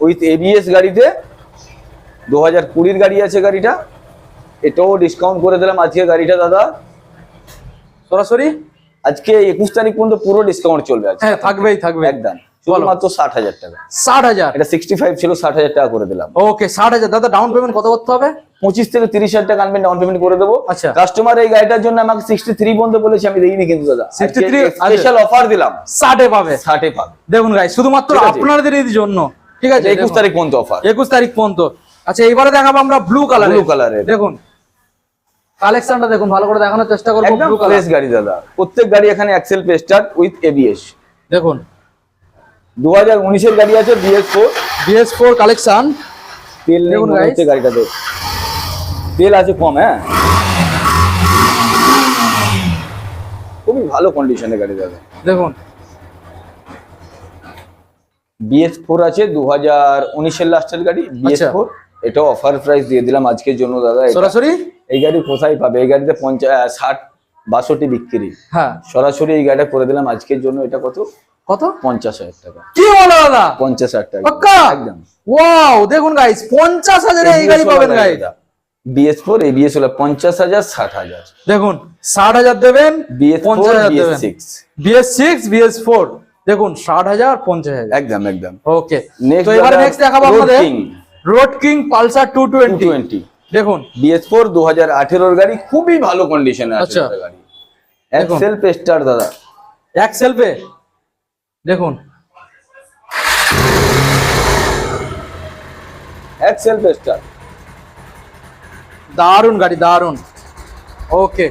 S2: উইথ এবিএস গাড়িতে। দু হাজার কুড়ির গাড়ি আছে গাড়িটা। এটাও ডিসকাউন্ট করে দিলাম আজকে গাড়িটা দাদা।
S1: সরাসরি?
S2: আজকে একুশ তারিখ পর্যন্ত পুরো ডিসকাউন্ট চলবে
S1: হ্যাঁ থাকবেই থাকবে
S2: একদম। শুধুমাত্র ষাট হাজার টাকা।
S1: ষাট হাজার?
S2: এটা সিক্সটি ফাইভ ছিল ষাট হাজার টাকা করে দিলাম।
S1: ওকে ষাট হাজার। দাদা ডাউন পেমেন্ট কত করতে হবে?
S2: পঁচিশ থেকে তিরিশ হাজার টাকা আনবেন ডাউন পেমেন্ট করে দেবো।
S1: আচ্ছা।
S2: কাস্টমার এই গাড়িটার জন্য আমাকে সিক্সটি থ্রি বন্ধ বলেছে আমি কিন্তু দাদা।
S1: 63
S2: স্পেশাল অফার দিলাম।
S1: ষাটে পাবে।
S2: ষাটে পাবে।
S1: দেখুন গাই শুধুমাত্র। আপনাদের জন্য। ঠিক আছে?
S2: একুশ তারিখ পর্যন্ত অফার
S1: একুশ তারিখ পর্যন্ত। আচ্ছা এবারে দেখাবো আমরা ব্লু কালার
S2: Blue colour-এর।
S1: দেখুন। কালেকশনটা দেখুন ভালো করে দেখানোর চেষ্টা করব ব্লু কালার
S2: গাড়ি দাদা। প্রত্যেক গাড়ি এখানে পেস্টার উইথ এবিএস
S1: দেখুন।
S2: দু হাজার উনিশের গাড়ি আছে BS four.
S1: BS four collection.
S2: তেল নেই মনে। হচ্ছে গাড়িটাতে। তেল আছে কম হ্যাঁ? খুবই ভালো কন্ডিশনের গাড়ি দাদা।
S1: দেখুন।
S2: বিএস ফোর আছে দু হাজার উনিশের লাস্টের গাড়ি বিএস
S1: আচ্ছা।
S2: ফোর। এটাও অফার প্রাইস দিয়ে দিলাম আজকের জন্য দাদা।
S1: সরাসরি?
S2: এই গাড়ি কোথায় পাবে? এই গাড়িতে পঞ্চাশ ষাট বাষট্টি বিক্রি।
S1: হ্যাঁ।
S2: সরাসরি এই গাড়িটা করে দিলাম আজকের জন্য। এটা কত?
S1: কত?
S2: পঞ্চাশ হাজার টাকা।
S1: কি বলো দাদা?
S2: পঞ্চাশ হাজার টাকা। একদম।
S1: ওয়াও দেখুন গাইস পঞ্চাশ হাজারে এই গাড়ি পাবেন গাইস
S2: বিএস ফোর এবিএস হলো পঞ্চাশ হাজার ষাট হাজার।
S1: দেখুন ষাট হাজার দেবেন
S2: বিএস
S1: পঞ্চাশ হাজার দেবেন।
S2: Six
S1: BS six BS four দেখুন ষাট হাজার পঞ্চাশ হাজার।
S2: একদম একদম।
S1: ওকে
S2: Next
S1: তো এবারে নেক্সট দেখাবো road king Pulsar two twenty
S2: twenty
S1: দেখুন।
S2: বিএস ফোর দু হাজার আঠেরোর গাড়ি খুবই ভালো কন্ডিশনে আছে
S1: আচ্ছা।
S2: গাড়ি। এক্সেল দাদা।
S1: এক সেলফে দেখুন।
S2: এক্সেল পেস্টার
S1: দারুণ গাড়ি দারুণ ওকে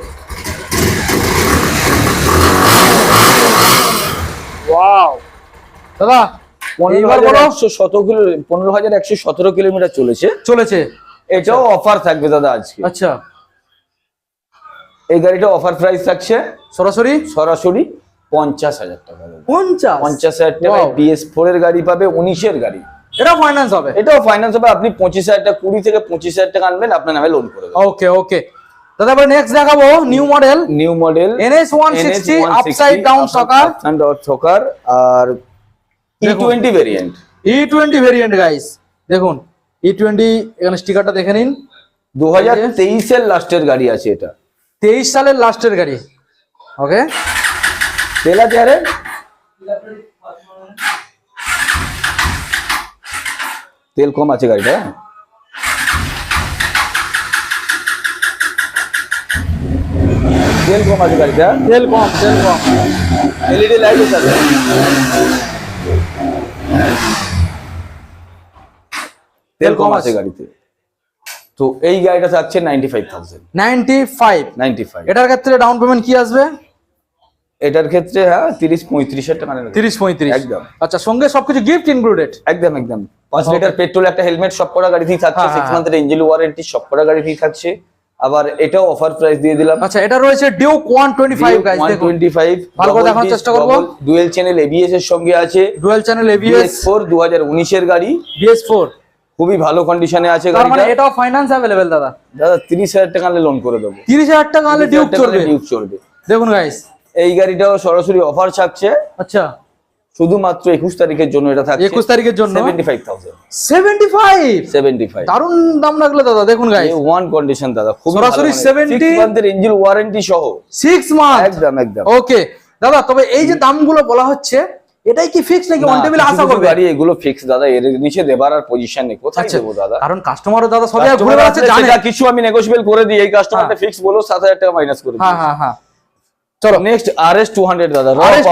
S1: ওয়াও দাদা এইবার বলো।
S2: একশো শত কিলো পনেরো হাজার একশো সতেরো কিলোমিটার চলেছে।
S1: চলেছে।
S2: এটাও অফার থাকবে দাদা আজকে।
S1: আচ্ছা।
S2: এই গাড়িটা অফার প্রাইস থাকছে।
S1: সরাসরি?
S2: সরাসরি। পঞ্চাশ হাজার টাকা।
S1: পঞ্চাশ?
S2: পঞ্চাশ হাজার টাকায়. বিএস ফোর এর গাড়ি পাবে উনিশের গাড়ি।
S1: এটা ফাইন্যান্স হবে?
S2: এটাও ফাইন্যান্স হবে আপনি পঁচিশ হাজার টাকা কুড়ি থেকে পঁচিশ হাজার টাকা আনবেন আপনার নামে লোন করে
S1: ওকে ওকে দাদা নেক্সট দেখাবো new model
S2: new model
S1: NS one sixty upside down shocker
S2: shocker আর E twenty variant
S1: E twenty variant guys দেখুন ই টোয়েন্টি এখানে স্টিকারটা দেখে নিন।
S2: দু হাজার তেইশের লাস্টের গাড়ি আছে এটা।
S1: তেইশ সালের লাস্টের গাড়ি। ওকে
S2: তেল আছে আরে। তেল কম আছে গাড়িটা? তেল কম আছে গাড়িটা।
S1: তেল কম তেল কম।
S2: এলইডি লাইট আছে। তেল কম আছে গাড়িতে। তো এই গাড়িটা থাকছে ninety five thousand
S1: ninety five
S2: ninety five
S1: এটার ক্ষেত্রে ডাউন পেমেন্ট কি আসবে?
S2: এটার ক্ষেত্রে হ্যাঁ তিরিশ পঁয়ত্রিশ টাকা।
S1: তিরিশ পঁয়ত্রিশ।
S2: একদম।
S1: আচ্ছা সঙ্গে সবকিছু গিফট ইনক্লুডেড
S2: একদম একদম। পাঁচ লিটার পেট্রোল একটা হেলমেট সব করা গাড়িতেই থাকছে। সিক্স। মান্থের ইঞ্জিন ওয়ারেন্টি সব করা গাড়িতেই থাকছে। আবার এটাও অফার প্রাইস দিয়ে দিলাম।
S1: আচ্ছা এটা রয়েছে Duke one twenty five guys
S2: one
S1: দেখুন।
S2: টোয়েন্টি ফাইভ
S1: ভালো করে দেখানোর চেষ্টা করব।
S2: ডুয়েল চ্যানেল এবিএস এর সঙ্গে আছে।
S1: Dual channel
S2: BS
S1: ABS
S2: four দু হাজার উনিশের গাড়ি।
S1: বিএস ফোর
S2: খুবই ভালো কন্ডিশনে আছে
S1: তার মানে এটাও ফাইনান্স অ্যাভেলেবেল দাদা?
S2: দাদা তিরিশ হাজার টাকা লোন করে দেবো।
S1: তিরিশ হাজার টাকা হলে ডিউক চলবে।
S2: ডিউক চলবে।
S1: দেখুন গাইস
S2: এই গাড়িটাও সরাসরি অফার থাকছে
S1: আচ্ছা।
S2: শুধুমাত্র একুশ তারিখের জন্য এটা থাকছে।
S1: একুশ তারিখের জন্য?
S2: Seventy five thousand
S1: seventy five
S2: seventy five
S1: দারুণ দাম লাগল দাদা দেখুন
S2: ওয়ান কন্ডিশন দাদা খুব
S1: সরাসরি 70
S2: মান্থের ইঞ্জিন ওয়ারেন্টি সহ।
S1: সিক্স মান্থ
S2: একদম একদম।
S1: ওকে দাদা তবে এই যে দামগুলো বলা হচ্ছে এটাই কি ফিক্স নাকি অন
S2: না,
S1: টেবিল
S2: কিছু
S1: আশা করবে?
S2: গাড়ি এগুলো ফিক্স দাদা এর নিচে দেবার আর পজিশন নেই। কোথায়
S1: আচ্ছা
S2: দাদা?
S1: কারণ কাস্টমারও দাদা সবাই ঘুরে বেড়াচ্ছে জানে।
S2: কিছু আমি নেগোশিয়েবল করে দিই এই কাস্টমারটা
S1: হ্যাঁ।
S2: ফিক্স বলো সাত হাজার টাকা মাইনাস করে
S1: হ্যাঁ হ্যাঁ হ্যাঁ। চলো।
S2: Next R S two hundred দাদা
S1: আর এস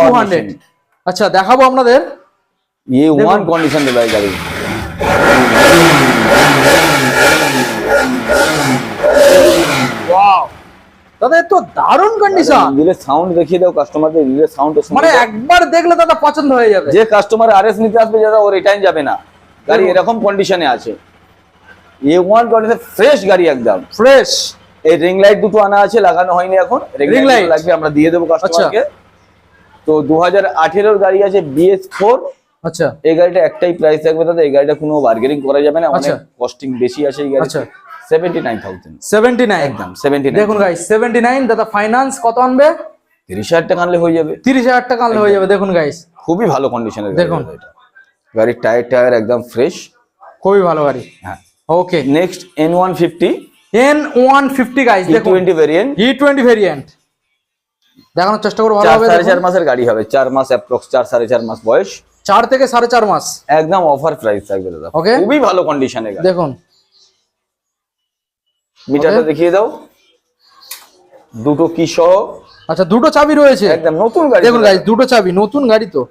S1: আচ্ছা দেখাবো আপনাদের। এ
S2: ওয়ান কন্ডিশন দিল গাড়ি।
S1: গাড়ি দাদা এত দারুণ কন্ডিশন
S2: দিলে সাউন্ড দেখিয়ে দাও কাস্টমারদের দিলে সাউন্ড
S1: মানে একবার দেখলে দাদা পছন্দ হয়ে যাবে।
S2: যে কাস্টমার আরএস নিতে আসবে দাদা ওর রিটার্ন যাবে না। গাড়ি এরকম কন্ডিশনে আছে। এ ওয়ান কন্ডিশন ফ্রেশ গাড়ি একদম।
S1: ফ্রেশ
S2: এই রিং লাইট দুটো আনা আছে লাগানো হয়নি এখন। রিং লাইট লাগবে আমরা দিয়ে দেবো কাস্টমারকে তো দু হাজার গাড়ি আছে বিএস ফোর
S1: আচ্ছা।
S2: এই গাড়িটা একটাই প্রাইস থাকবে দাদা এই গাড়িটা কোনো বার্গেনিং করা যাবে না অনেক
S1: আচ্ছা।
S2: কস্টিং বেশি আছে এই গাড়ি
S1: আচ্ছা।
S2: Seventy nine thousand
S1: seventy nine
S2: একদম সেভেন্টি
S1: দেখুন গাই সেভেন্টি নাইন দাদা ফাইন্যান্স কত আনবে?
S2: তিরিশ হাজার টাকা আনলে হয়ে যাবে।
S1: তিরিশ হাজার টাকা আনলে হয়ে যাবে দেখুন গাইস
S2: খুবই ভালো কন্ডিশনের
S1: দেখুন।
S2: এটা। গাড়ির টায়ার টায়ার একদম ফ্রেশ
S1: খুবই ভালো গাড়ি।
S2: হ্যাঁ।
S1: Okay
S2: next N one fifty
S1: N one fifty guys
S2: E
S1: দেখুন।
S2: Twenty variant
S1: E twenty variant দেখানোর চেষ্টা করব
S2: সাড়ে চার মাসের গাড়ি হবে চার মাস অ্যাপ্রক্স চার সাড়ে চার মাস বয়স।
S1: চার থেকে সাড়ে চার মাস।
S2: একদম অফার প্রাইস থাকবে দাদা. খুবই ভালো কন্ডিশনে
S1: দেখুন।
S2: মিটারটা দেখিয়ে দাও। দুটো কি সহ?
S1: আচ্ছা দুটো চাবি রয়েছে।
S2: একদম নতুন গাড়ি।
S1: দেখুন গাইস দুটো চাবি নতুন গাড়ি তো।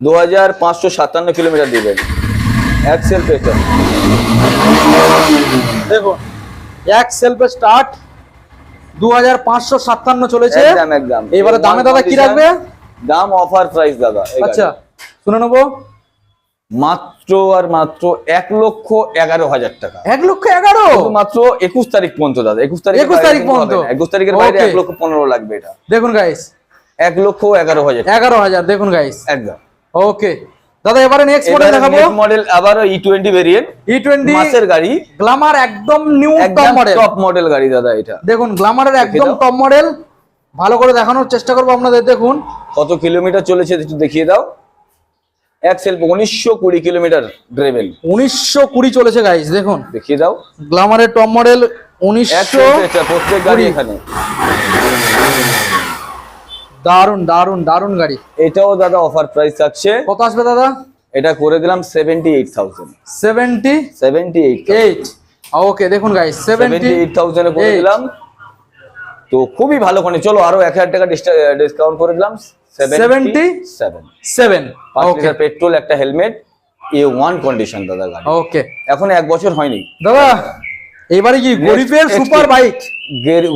S2: দু হাজার পাঁচশো সাতান্ন কিলোমিটার দিবেন। এক্সেল পেটার
S1: দেখুন। এক সেলফে স্টার্ট দু হাজার পাঁচশো সাতান্ন চলেছে।
S2: একদম একদম।
S1: এবারে দামে দাদা কি রাখবে?
S2: দাম অফার প্রাইস দাদা
S1: আচ্ছা শুনে নেব।
S2: মাত্র আর মাত্র এক লক্ষ এগারো হাজার টাকা।
S1: এক লক্ষ এগারো?
S2: মাত্র একুশ তারিখ পর্যন্ত দাদা একুশ তারিখ
S1: 21 তারিখ পর্যন্ত।
S2: একুশ তারিখের বাইরে এক লক্ষ পনেরো লাগবে এটা।
S1: দেখুন গাইস
S2: এক লক্ষ এগারো হাজার
S1: এগারো হাজার দেখুন গাইস
S2: একদম।
S1: ওকে দাদা এবারে নেক্সট মডেল দেখাবো।
S2: মডেল আবারও ই ভেরিয়েন্ট
S1: ই টোয়েন্টি
S2: মাসের গাড়ি।
S1: গ্লামার একদম new top model
S2: top model গাড়ি দাদা এটা।
S1: দেখুন গ্লামারের একদম টপ মডেল ভালো করে দেখানোর চেষ্টা করব আপনাদের দেখুন।
S2: কত কিলোমিটার চলেছে একটু দেখিয়ে দাও। এক সেলফ উনিশশো কুড়ি কিলোমিটার ড্রেভেল
S1: উনিশশো কুড়ি চলেছে গাইস দেখুন।
S2: দেখিয়ে দাও।
S1: গ্লামারের টপ মডেল উনিশশো
S2: প্রত্যেক গাড়ি এখানে।
S1: দারুণ দারুণ দারুণ গাড়ি।
S2: এটাও দাদা অফার প্রাইস থাকছে।
S1: কত আসবে দাদা?
S2: এটা করে দিলাম seventy eight thousand
S1: seventy
S2: seventy eight
S1: eight okay দেখুন গাইস
S2: সেভেন্টি
S1: সেভেন্টি
S2: এইট থাউজেন্ডে করে দিলাম। তো খুবই ভালো কোনে চলো আরও এক হাজার টাকা ডিসকাউন্ট করে দিলাম। সেভেন্টি সেভেন
S1: সেভেন
S2: পাঁচ
S1: ওকে
S2: পেট্রোল একটা হেলমেট এ ওয়ান কন্ডিশন দাদা গাড়ি।
S1: ওকে
S2: এখন এক বছর হয়নি।
S1: দাদা এবারে কি গরিবের সুপার বাইক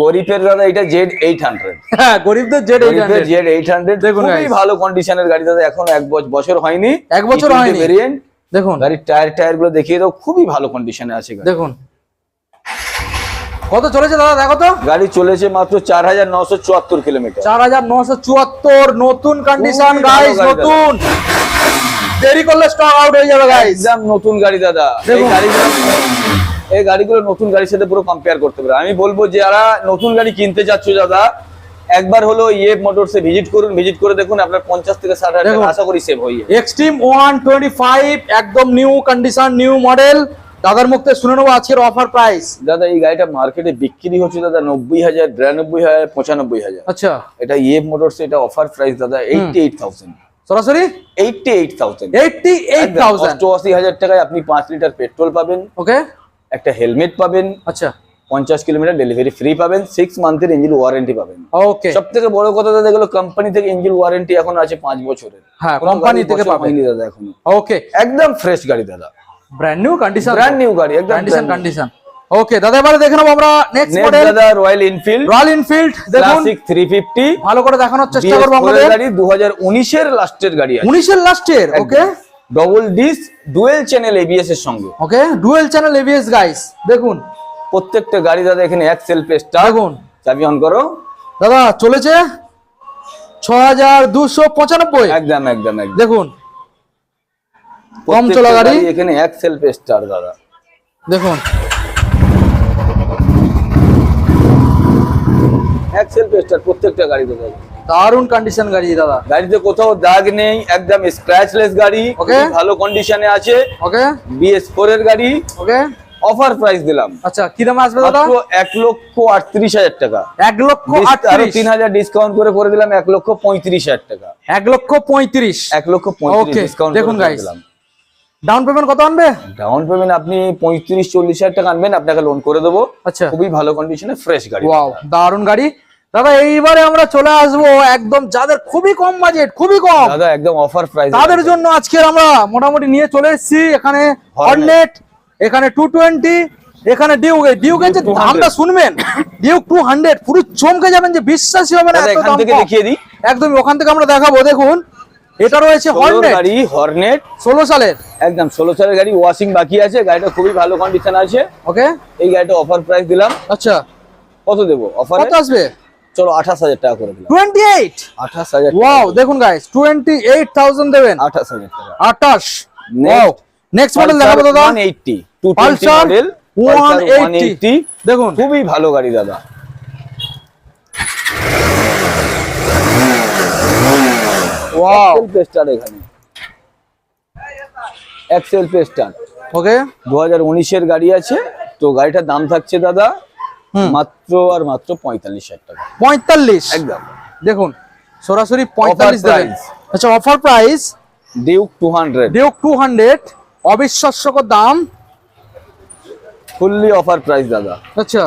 S2: গরিবের দাদা এটা জেড এইট হান্ড্রেড
S1: হ্যাঁ গরিবদের Z eight
S2: Z eight hundred
S1: দেখুন
S2: খুবই ভালো কন্ডিশনের গাড়ি দাদা এখন এক বছর হয়নি।
S1: এক বছর হয়নি।
S2: ভেরিয়েন্ট
S1: দেখুন।
S2: গাড়ির টায়ার টায়ারগুলো দেখিয়ে দাও খুবই ভালো কন্ডিশনে আছে গাড়ি।
S1: দেখুন। কত চলেছে দাদা দেখো তো।
S2: গাড়ি চলেছে মাত্র চার হাজার নশো চুয়াত্তর কিলোমিটার
S1: চার হাজার নশো চুয়াত্তর নতুন কন্ডিশন গাইস নতুন। দেরি করলে স্টক আউট হয়ে যাবে গাইস
S2: একদম নতুন গাড়ি দাদা। এই
S1: দেখুন।
S2: এই গাড়িগুলো নতুন গাড়ির সাথে পুরো কম্পেয়ার করতে পারে। আমি বলব যারা নতুন গাড়ি কিনতে যাচ্ছ দাদা একবার হলো ইয়ে মোটরসে ভিজিট করুন ভিজিট করে দেখুন আপনার পঞ্চাশ থেকে ষাট হাজার টাকা আশা করি সেভ হয়ে
S1: এক্সট্রিম ওয়ান টোয়েন্টি ফাইভ একদম নিউ কন্ডিশন নিউ মডেল দাদার মুখতে শুনে নেব আজকের অফার প্রাইস
S2: দাদা এই গাড়িটা মার্কেটে বিক্রি হচ্ছে দাদা নব্বই হাজার বিরানব্বই হাজার পঁচানব্বই হাজার।
S1: আচ্ছা।
S2: এটা ইয়ে মোটরস এটা অফার প্রাইস দাদা এইটটি এইট থাউজেন্ড
S1: সরাসরি?
S2: Eighty eight thousand
S1: eighty eight thousand
S2: অষ্টআশি হাজার টাকায় আপনি পাঁচ লিটার পেট্রোল পাবেন।
S1: ওকে
S2: একটা হেলমেট পাবেন
S1: আচ্ছা।
S2: পঞ্চাশ কিলোমিটার ডেলিভারি ফ্রি পাবেন সিক্স মান্থের ইঞ্জিন ওয়ারেন্টি পাবেন।
S1: ওকে
S2: সব থেকে বড় কথা দাদা এগুলো কোম্পানি থেকে ইঞ্জিন ওয়ারেন্টি এখন আছে পাঁচ বছরের।
S1: হ্যাঁ,
S2: গাড়ি
S1: থেকে পাবেন।
S2: দাদা এখন।
S1: ওকে
S2: একদম ফ্রেশ গাড়ি দাদা।
S1: Brand new condition
S2: brand new গাড়ি একদম
S1: কন্ডিশন কন্ডিশন ওকে দাদা এবারে দেখে নেব আমরা নেক্সট মডেল
S2: দাদা রয়্যাল এনফিল্ড
S1: রয়্যাল এনফিল্ড দেখুন।
S2: ক্লাসিক থ্রি ফিফটি
S1: ভালো করে দেখানোর চেষ্টা করব আমাদের।
S2: গাড়ি দু হাজার উনিশের লাস্টের গাড়ি আছে।
S1: উনিশের লাস্টের okay
S2: double disc dual channel ABS এর সঙ্গে।
S1: Okay dual channel ABS guys দেখুন।
S2: প্রত্যেকটা গাড়ি দাদা এখানে এক সেলফ স্টার
S1: দেখুন।
S2: চাবি অন করো।
S1: দাদা চলেছে? ছ হাজার দুশো পঁচানব্বই।
S2: একদম একদম একদম।
S1: দেখুন। কম চলা গাড়ি।
S2: এখানে এক সেলফ স্টার দাদা।
S1: দেখুন।
S2: এক সেলফ স্টার প্রত্যেকটা গাড়ি দাদা
S1: দারুণ কন্ডিশন গাড়ি দাদা।
S2: গাড়িতে কোথাও দাগ নেই একদম স্ক্র্যাচলেস গাড়ি. খুবই ভালো কন্ডিশনে আছে।
S1: ওকে
S2: বিএস ফোর এর গাড়ি।
S1: ওকে
S2: অফার প্রাইস দিলাম।
S1: আচ্ছা কি দামে আসবে দাদা?
S2: এক লক্ষ আটত্রিশ হাজার টাকা।
S1: এক লক্ষ আরও
S2: তিন হাজার ডিসকাউন্ট করে করে দিলাম এক লক্ষ পঁয়ত্রিশ হাজার টাকা।
S1: এক লক্ষ পঁয়ত্রিশ।
S2: এক লক্ষ পঁয়ত্রিশ ডিসকাউন্ট
S1: দেখুন
S2: দিলাম।
S1: ডাউন পেমেন্ট কত আনবে?
S2: ডাউন পেমেন্ট আপনি পঁয়ত্রিশ চল্লিশ হাজার টাকা আনবেন আপনাকে লোন করে দেবো।
S1: আচ্ছা।
S2: খুবই ভালো কন্ডিশনে ফ্রেশ গাড়ি।
S1: দারুণ গাড়ি। দাদা এইবারে আমরা চলে আসব একদম যাদের খুবই কম বাজেট খুবই কম।
S2: দাদা একদম অফার প্রাইস
S1: তাদের জন্য আজকে আমরা মোটামুটি নিয়ে চলে এসেছি। এখানে হর্নেট এখানে টু টোয়েন্টি এখানে ডিউক ডিউকের যে
S2: 200
S1: দামটা শুনবেন ডিউক টু হান্ড্রেড পুরো চমকে যাবেন যে বিশ্বাসই হবে না এত
S2: এখান
S1: দাম
S2: থেকে। দেখিয়ে দিই।
S1: একদম ওখান থেকে আমরা দেখাবো দেখুন। এটা রয়েছে হর্নেট
S2: গাড়ি হর্নেট
S1: ষোলো সালের।
S2: একদম ষোলো সালের গাড়ি ওয়াশিং বাকি আছে। গাড়িটা খুবই ভালো কন্ডিশন আছে।
S1: ওকে
S2: এই গাড়িটা অফার প্রাইস দিলাম।
S1: আচ্ছা।
S2: কত দেবো? অফার
S1: কত আসবে?
S2: চলো আঠাশ হাজার টাকা করে দিলাম।
S1: টোয়েন্টি এইট
S2: আঠাশ হাজার
S1: ওয়াও দেখুন গাইস টোয়েন্টি এইট থাউজেন্ড দেবেন।
S2: আঠাশ হাজার টাকা।
S1: আটাশ ওয়াও নেক্সট মডেল দেখাবো দাদা।
S2: One eighty two twenty
S1: Pulsar
S2: model
S1: 180 দেখুন।
S2: খুবই ভালো গাড়ি দাদা।
S1: ওয়াও
S2: পেস্টার এখানে। এক্সেল পেস্টার
S1: ওকে
S2: দু হাজার উনিশের গাড়ি আছে। তো গাড়িটার দাম থাকছে দাদা মাত্র আর মাত্র পঁয়তাল্লিশ হাজার টাকা।
S1: পঁয়তাল্লিশ?
S2: একদম।
S1: দেখুন সরাসরি পঁয়তাল্লিশ আচ্ছা offer price
S2: Duke two hundred
S1: Duke two hundred অবিশ্বাস্যকর দাম।
S2: ফুললি অফার প্রাইস দাদা।
S1: আচ্ছা।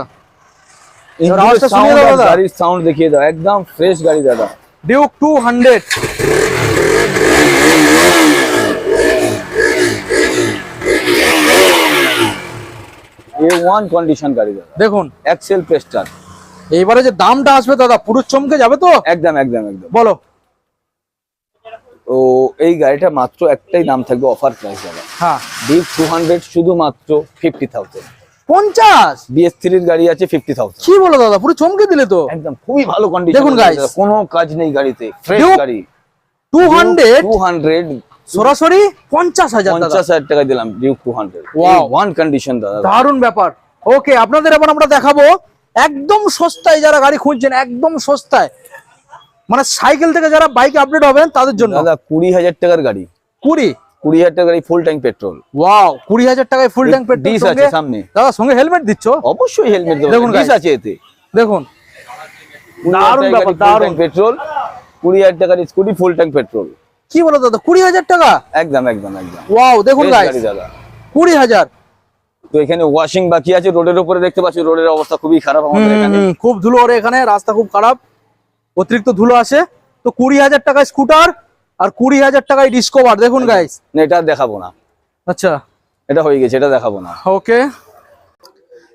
S2: গাড়ির সাউন্ড দেখিয়ে দাও। একদম ফ্রেশ গাড়ি দাদা।
S1: Duke two hundred
S2: A one condition গাড়ি দাদা।
S1: দেখুন।
S2: এক্সেল পেস্টার
S1: এইবারে যে দামটা আসবে দাদা পুরো চমকে যাবে তো?
S2: একদম একদম একদম।
S1: বলো।
S2: ও এই গাড়িটা মাত্র একটাই দাম থাকবে অফার প্রাইস দাদা।
S1: হ্যাঁ।
S2: ডিউক টু হান্ড্রেড শুধুমাত্র ফিফটি থাউজেন্ড
S1: পঞ্চাশ?
S2: বিএস থ্রির গাড়ি আছে ফিফটি থাউজেন্ড
S1: কি বলো দাদা পুরো চমকে দিলে তো?
S2: একদম খুবই ভালো কন্ডিশন
S1: দেখুন
S2: কোনো কাজ নেই গাড়িতে ফ্রেশ গাড়ি।
S1: টু হান্ড্রেড
S2: টু হান্ড্রেড
S1: সরাসরি পঞ্চাশ হাজার
S2: পঞ্চাশ হাজার টাকা দিলাম Duke two hundred. One condition দাদা।
S1: দারুণ ব্যাপার। ওকে আপনাদের এবার আমরা দেখাবো একদম সস্তায় যারা গাড়ি খুঁজছেন একদম সস্তায়। মানে সাইকেল থেকে যারা বাইক আপডেট হবেন তাদের জন্য।
S2: দাদা কুড়ি হাজার টাকার গাড়ি।
S1: কুড়ি?
S2: কুড়ি হাজার টাকার ফুল ট্যাঙ্ক পেট্রোল
S1: ওয়াও কুড়ি হাজার টাকায় ফুল ট্যাঙ্ক পেট্রোল
S2: ডিস আছে সামনে।
S1: দাদা সঙ্গে হেলমেট দিচ্ছ?
S2: অবশ্যই হেলমেট
S1: দেখুন
S2: দেখুন ডিস আছে এতে।
S1: দেখুন। দারুণ ব্যাপার দারুণ।
S2: পেট্রোল কুড়ি হাজার টাকার স্কুটি ফুল ট্যাঙ্ক পেট্রোল
S1: কি বলো দাদা? কুড়ি হাজার টাকা?
S2: একদম একদম একদম।
S1: ওয়াও দেখুন
S2: দাদা।
S1: কুড়ি হাজার।
S2: তো এখানে ওয়াশিং বাকি আছে রোডের উপরে দেখতে পাচ্ছি রোডের অবস্থা খুবই খারাপ আমাদের এখানে।
S1: খুব ধুলো ওরে এখানে রাস্তা খুব খারাপ। অতিরিক্ত ধুলো আসে। তো কুড়ি হাজার টাকায় স্কুটার আর কুড়ি হাজার টাকায় ডিসকভার দেখুন গাইস
S2: এটা দেখাবো না।
S1: আচ্ছা।
S2: এটা হয়ে গেছে এটা দেখাবো না।
S1: ওকে।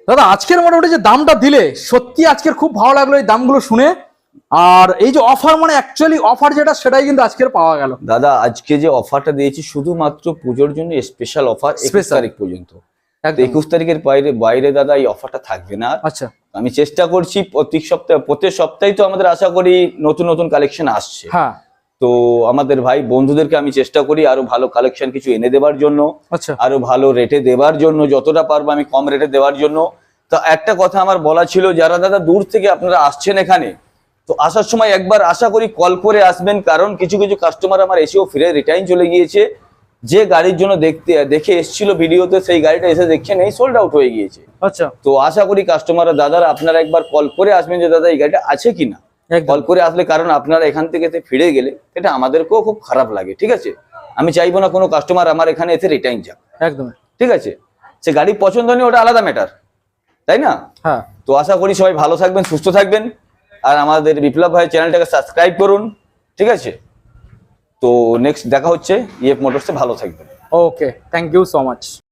S1: দাদা আজকের মোটামুটি যে দামটা দিলে সত্যি আজকের খুব ভালো লাগল এই দামগুলো শুনে। আর এই যে অফার মানে অ্যাকচুয়ালি অফার যেটা সেটাই কিন্তু আজকের পাওয়া গেল।
S2: দাদা আজকে যে অফারটা দিয়েছি শুধুমাত্র পুজোর জন্য স্পেশাল অফার একুশ তারিখ পর্যন্ত। একুশ তারিখের বাইরে বাইরে দাদা এই অফারটা থাকবে না।
S1: আচ্ছা।
S2: আমি চেষ্টা করছি প্রতি সপ্তাহে প্রত্যেক সপ্তাহে তো আমাদের আশা করি নতুন নতুন কালেকশন আসছে।
S1: হ্যাঁ।
S2: তো আমাদের ভাই বন্ধুদেরকে আমি চেষ্টা করি আরও ভালো কালেকশন কিছু এনে দেওয়ার জন্য
S1: আচ্ছা।
S2: আরও ভালো রেটে দেওয়ার জন্য যতটা পারব আমি কম রেটে দেওয়ার জন্য। তো একটা কথা আমার বলা ছিল যারা দাদা দূর থেকে আপনারা আসছেন এখানে তো আসার সময় একবার আশা করি কল করে আসবেন কারণ কিছু কিছু কাস্টমার আমার এসেও ফিরে রিটার্ন চলে গিয়েছে। যে গাড়ির জন্য দেখতে দেখে এসেছিল ভিডিওতে সেই গাড়িটা এসে দেখছে নেই সোল্ড আউট হয়ে গিয়েছে।
S1: আচ্ছা।
S2: তো আশা করি কাস্টমাররা দাদারা আপনারা একবার কল করে আসবেন যে দাদা এই গাড়িটা আছে কিনা? কল করে আসলে কারণ আপনারা এখান থেকে ফিরে গেলে এটা আমাদেরকেও খুব খারাপ লাগে ঠিক আছে? আমি চাইব না কোনো কাস্টমার আমার এখানে এসে রিটার্ন যাক।
S1: একদম।
S2: ঠিক আছে? সে গাড়ি পছন্দ নেই ওটা আলাদা ম্যাটার তাই না?
S1: হ্যাঁ।
S2: তো আশা করি সবাই ভালো থাকবেন সুস্থ থাকবেন। আর আমাদের বিপ্লব ভাই চ্যানেলটাকে সাবস্ক্রাইব করুন, ঠিক আছে? তো নেক্সট দেখা হচ্ছে ইএফ মোটরসে ভালো থাকবেন।
S1: Okay thank you so much